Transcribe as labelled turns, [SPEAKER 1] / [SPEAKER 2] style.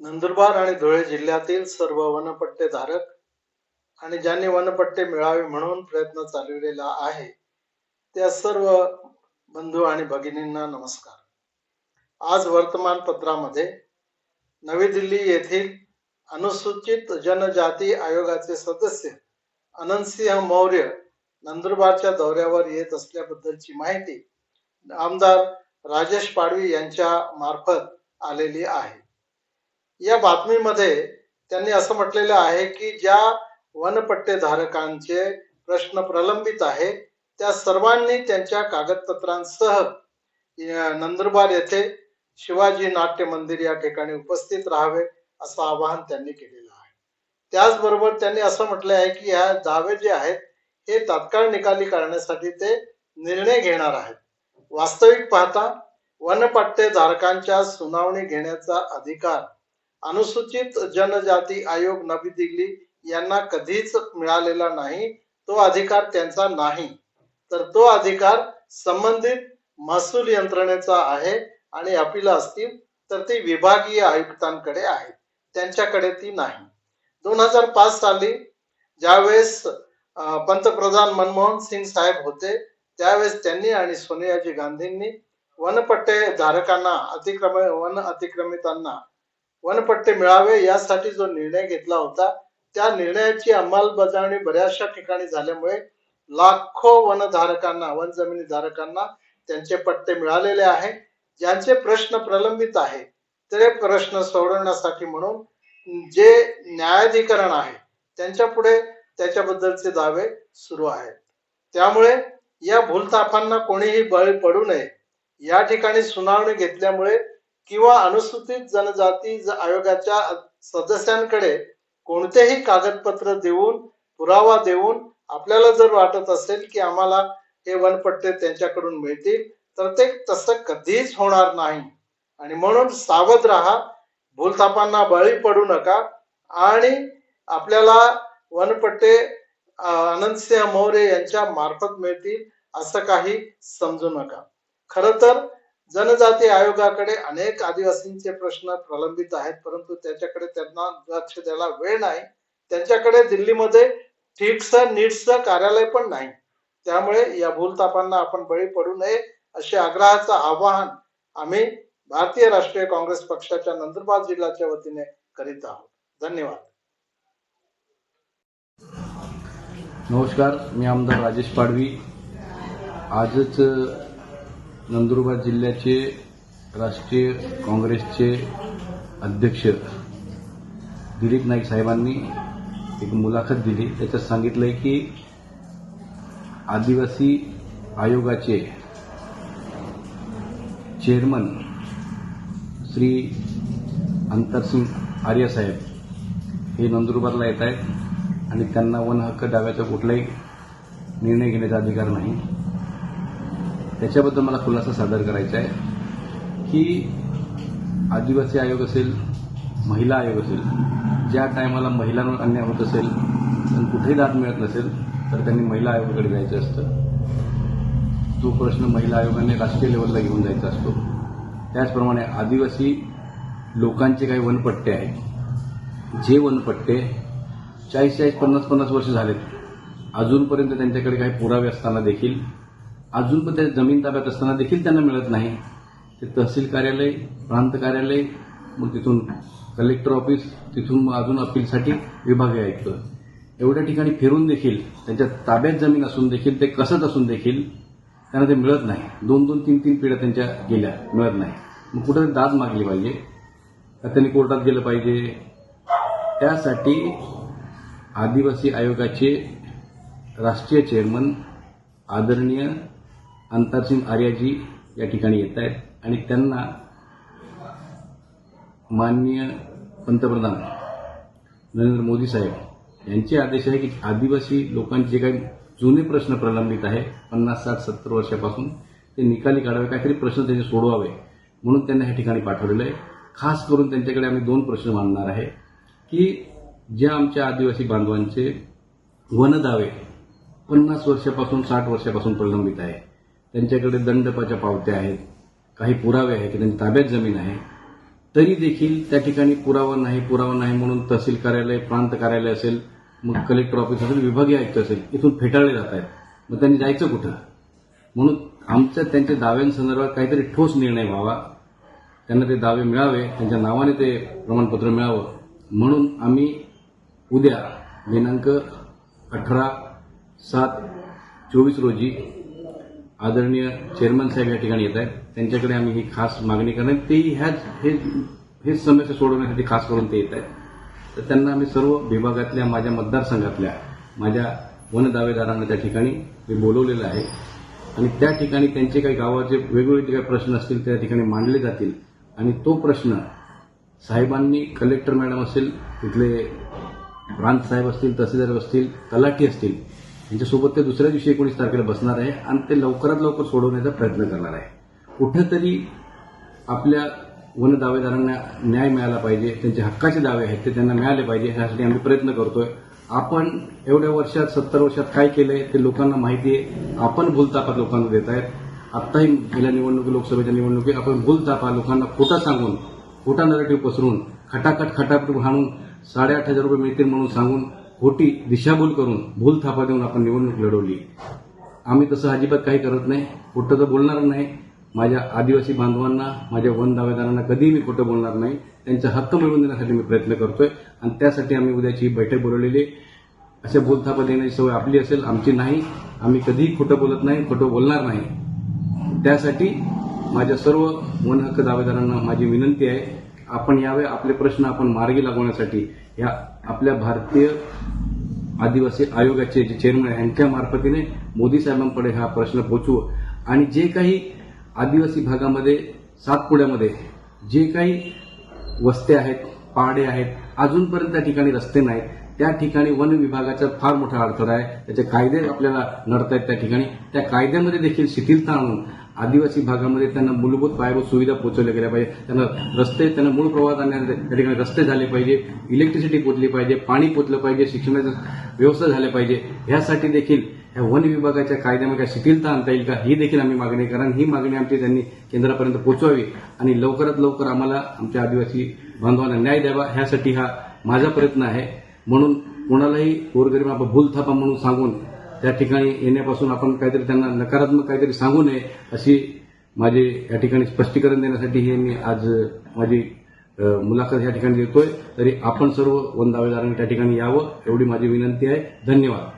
[SPEAKER 1] नंदुरबार आणि धुळे जिल्ह्यातील सर्व वनपट्टे धारक आणि ज्यांनी वनपट्टे मिळावे म्हणून प्रयत्न चालविलेला आहे त्या सर्व बंधू आणि भगिनींना नमस्कार. आज वर्तमानपत्रामध्ये नवी दिल्ली येथील अनुसूचित जनजाती आयोगाचे सदस्य अनंतसिंह मौर्य नंदुरबारच्या दौऱ्यावर येत असल्याबद्दलची माहिती आमदार राजेश पाडवी यांच्या मार्फत आलेली आहे. या बातमीमध्ये त्यांनी असं म्हटलेलं आहे की ज्या वनपट्टे धारकांचे प्रश्न प्रलंबित आहे त्या सर्वांनी त्यांच्या कागदपत्रांसह नंदुरबार येथे शिवाजी नाट्य मंदिर या ठिकाणी उपस्थित राहावे असं आवाहन त्यांनी केलेलं आहे. त्याचबरोबर त्यांनी असं म्हटलं आहे की ह्या दावे जे आहेत हे तात्काळ निकाली करण्यासाठी ते निर्णय घेणार आहेत. वास्तविक पाहता वनपट्टे धारकांच्या सुनावणी घेण्याचा अधिकार अनुसूचित जनजाती आयोग नवी दिल्ली यांना कधीच मिळालेला नाही. तो अधिकार त्यांचा नाही. तर तो अधिकार संबंधित महसूल यंत्रणेचा आहे आणि अपील असतील तर ती विभागीय आयुक्तांकडे आहे. त्यांच्याकडे ती नाही. दोन हजार पाच साली ज्यावेळेस पंतप्रधान मनमोहन सिंग साहेब होते त्यावेळेस त्यांनी आणि सोनियाजी गांधींनी वनपट्टे धारकांना अतिक्रम वन अतिक्रमितांना वनपट्टे मिळावे यासाठी जो निर्णय घेतला होता त्या निर्णयाची अंमलबजावणी बऱ्याचशा ठिकाणी झाल्यामुळे लाखो वनधारकांना वन जमिनी धारकांना त्यांचे पट्टे मिळालेले आहे. ज्यांचे प्रश्न प्रलंबित आहे ते प्रश्न सोडवण्यासाठी म्हणून जे न्यायाधिकरण आहे त्यांच्या पुढे त्याच्याबद्दलचे दावे सुरू आहेत. त्यामुळे या भूलताफांना कोणीही बळी पडू नये. या ठिकाणी सुनावणी घेतल्यामुळे किंवा अनुसूचित जनजाती आयोगाच्या सदस्यांकडे कोणतेही कागदपत्र देऊन पुरावा देऊन आपल्याला जर वाटत असेल की आम्हाला हे वनपट्टे त्यांच्याकडून मिळतील तर ते तसं कधीच होणार नाही. आणि म्हणून सावध राहा भूलथापांना बळी पडू नका आणि आपल्याला वनपट्टे अं, अनंतसिंह मौर्य यांच्या मार्फत मिळतील असं काही समजू नका. खर तर जनजाती आयोगाकडे अनेक आदिवासींचे प्रश्न प्रलंबित आहेत परंतु त्याच्याकडे त्यांना लक्ष द्यायला वेळ नाही. त्यांच्याकडे दिल्लीमध्ये ठीकसं नीटसं कार्यालय पण नाही. त्यामुळे या भूलतापांना आपण बळी पडू नये असे आग्रहाचं आवाहन आम्ही भारतीय राष्ट्रीय काँग्रेस पक्षाच्या नंदुरबार जिल्ह्याच्या वतीने करीत आहोत. धन्यवाद.
[SPEAKER 2] नमस्कार मी आमदार राजेश पाडवी. आजच नंदुरबार जिल्ह्याचे राष्ट्रीय काँग्रेसचे अध्यक्ष दिलीप नाईक साहेबांनी एक मुलाखत दिली. त्याच्यात सांगितलंय की आदिवासी आयोगाचे चेअरमन श्री अंतरसिंग आर्यसाहेब हे नंदुरबारला येत आहेत आणि त्यांना वन हक्क दाव्याचा कुठलाही निर्णय घेण्याचा अधिकार नाही. त्याच्याबद्दल मला खुलासा सादर करायचा आहे की आदिवासी आयोग असेल महिला आयोग असेल ज्या टायमाला महिलांवर अन्याय होत असेल आणि कुठेही दाद मिळत नसेल तर त्यांनी महिला आयोगाकडे जायचं असतं. तो प्रश्न महिला आयोगाने राष्ट्रीय लेवलला घेऊन जायचा असतो. त्याचप्रमाणे आदिवासी लोकांचे काही वनपट्टे आहेत. जे वनपट्टे चाळीस चाळीस पन्नास पन्नास वर्ष झालेत. अजूनपर्यंत त्यांच्याकडे काही पुरावे असताना देखील अजून पण त्या जमीन ताब्यात असताना देखील त्यांना मिळत नाही. ते तहसील कार्यालय प्रांत कार्यालय मग तिथून कलेक्टर ऑफिस तिथून मग अजून अपीलसाठी विभागीय आयुक्त. एवढ्या ठिकाणी फिरून देखील त्यांच्या ताब्यात जमीन असून देखील ते कसत असून देखील त्यांना ते मिळत नाही. दोन दोन तीन तीन पिढ्या त्यांच्या गेल्या मिळत नाही. मग कुठं दाद मागली पाहिजे. का त्यांनी कोर्टात गेलं पाहिजे? त्यासाठी आदिवासी आयोगाचे राष्ट्रीय चेअरमन आदरणीय अंतरसिंग आर्याजी या ठिकाणी येत आहेत आणि त्यांना माननीय पंतप्रधान नरेंद्र मोदी साहेब यांचे आदेश आहे की आदिवासी लोकांचे जे काही जुने प्रश्न प्रलंबित आहे पन्नास साठ सत्तर वर्षापासून ते निकाली काढावे काहीतरी प्रश्न त्यांचे सोडवावे म्हणून त्यांना ह्या ठिकाणी पाठवलेलं आहे. खास करून त्यांच्याकडे आम्ही दोन प्रश्न मांडणार आहे की ज्या आमच्या आदिवासी बांधवांचे वनदावे पन्नास वर्षापासून साठ वर्षापासून प्रलंबित आहे. त्यांच्याकडे दंडपाच्या पावत्या आहेत काही पुरावे आहेत की त्यांच्या ताब्यात जमीन आहे. तरी देखील त्या ठिकाणी पुरावा नाही पुरावा नाही म्हणून तहसील कार्यालय प्रांत कार्यालय असेल मग कलेक्टर ऑफिस असेल विभागीय आयुक्त असेल इथून फेटाळले जात आहेत. मग त्यांनी जायचं कुठं? म्हणून आमच्या त्यांच्या दाव्यांसंदर्भात काहीतरी ठोस निर्णय व्हावा. त्यांना ते दावे मिळावे त्यांच्या नावाने ते प्रमाणपत्र मिळावं. म्हणून आम्ही उद्या दिनांक अठरा सात चोवीस रोजी आदरणीय चेअरमन साहेब या ठिकाणी येत आहेत. त्यांच्याकडे आम्ही ही खास मागणी करणार तेही ह्याच हे हेच समस्या सोडवण्यासाठी खास करून ते येत आहेत. तर त्यांना आम्ही सर्व विभागातल्या माझ्या मतदारसंघातल्या माझ्या वन दावेदारांना त्या ठिकाणी मी बोलवलेलं आहे. आणि त्या ठिकाणी त्यांचे काही गावाचे वेगवेगळे जे काही प्रश्न असतील त्या ठिकाणी मांडले जातील. आणि तो प्रश्न साहेबांनी कलेक्टर मॅडम असेल तिथले प्रांत साहेब असतील तहसीलदार असतील तलाठी असतील यांच्यासोबत ते दुसऱ्या दिवशी एकोणीस तारखेला बसणार आहे आणि ते लवकरात लवकर सोडवण्याचा प्रयत्न करणार आहे. कुठंतरी आपल्या वन दावेदारांना न्याय मिळाला पाहिजे त्यांचे हक्काचे दावे आहेत ते त्यांना मिळाले पाहिजे ह्यासाठी आम्ही प्रयत्न करतोय. आपण एवढ्या वर्षात सत्तर वर्षात काय केलंय ते लोकांना माहिती आहे. आपण भूलतापा लोकांना देत आहेत. आत्ताही गेल्या निवडणुकी लोकसभेच्या निवडणुकीत आपण भूलतापा लोकांना खोटा सांगून खोटा नरेटिव्ह पसरून खटाखट खटापट हाणून साडेआठ हजार रुपये मिळतील म्हणून सांगून खोटी दिशाभूल करून भूल थापा देऊन आपण निवडणूक लढवली. आम्ही तसं अजिबात काही करत नाही. खोटं तर बोलणार नाही. माझ्या आदिवासी बांधवांना माझ्या वन दावेदारांना कधीही मी खोटं बोलणार नाही. त्यांचा हक्क मिळवून देण्यासाठी मी प्रयत्न करतोय. आणि त्यासाठी आम्ही उद्याची बैठक बोलवलेली आहे. अशा बोलथापा देण्याची सवय आपली असेल आमची नाही. आम्ही कधीही खोटं बोलत नाही खोटं बोलणार नाही. त्यासाठी माझ्या सर्व वन हक्क दावेदारांना माझी विनंती आहे आपण यावे आपले प्रश्न आपण मार्गी लागवण्यासाठी या आपल्या भारतीय आदिवासी आयोगाचे जे चेअरमन आहे यांच्या मार्फतीने मोदी साहेबांकडे हा प्रश्न पोचवू. आणि जे काही आदिवासी भागामध्ये सातपुड्यामध्ये जे काही वस्त्या आहेत पहाडे आहेत अजूनपर्यंत त्या ठिकाणी रस्ते नाहीत. त्या ठिकाणी वन विभागाचा फार मोठा अडथळा आहे. त्याचे कायदे आपल्याला नडत आहेत त्या ठिकाणी. त्या कायद्यामध्ये देखील शिथिलता आणून आदिवासी भागामध्ये त्यांना मूलभूत पायाभूत सुविधा पोहोचवल्या गेल्या पाहिजे. त्यांना रस्ते त्यांना मूळ प्रवाहात आणण्या त्या ठिकाणी रस्ते झाले पाहिजे. इलेक्ट्रिसिटी पोचली पाहिजे. पाणी पोचलं पाहिजे. शिक्षणाचं व्यवस्था झाल्या पाहिजे. ह्यासाठी देखील या वन विभागाच्या कायद्यामध्ये काय शिथिलता आणता येईल का? ही देखील आम्ही मागणी कारण ही मागणी आमची त्यांनी केंद्रापर्यंत पोहोचवावी आणि लवकरात लवकर आम्हाला आमच्या आदिवासी बांधवांना न्याय द्यावा. ह्यासाठी हा माझा प्रयत्न आहे. म्हणून कोणालाही गोरगरीब आपण भूलथापा म्हणून सांगून त्या ठिकाणी येण्यापासून आपण काहीतरी त्यांना नकारात्मक काहीतरी सांगू नये अशी माझे या ठिकाणी स्पष्टीकरण देण्यासाठी हे मी आज माझी मुलाखत या ठिकाणी देतोय. तरी आपण सर्व वंदावेदारांनी त्या ठिकाणी यावं एवढी माझी विनंती आहे. धन्यवाद.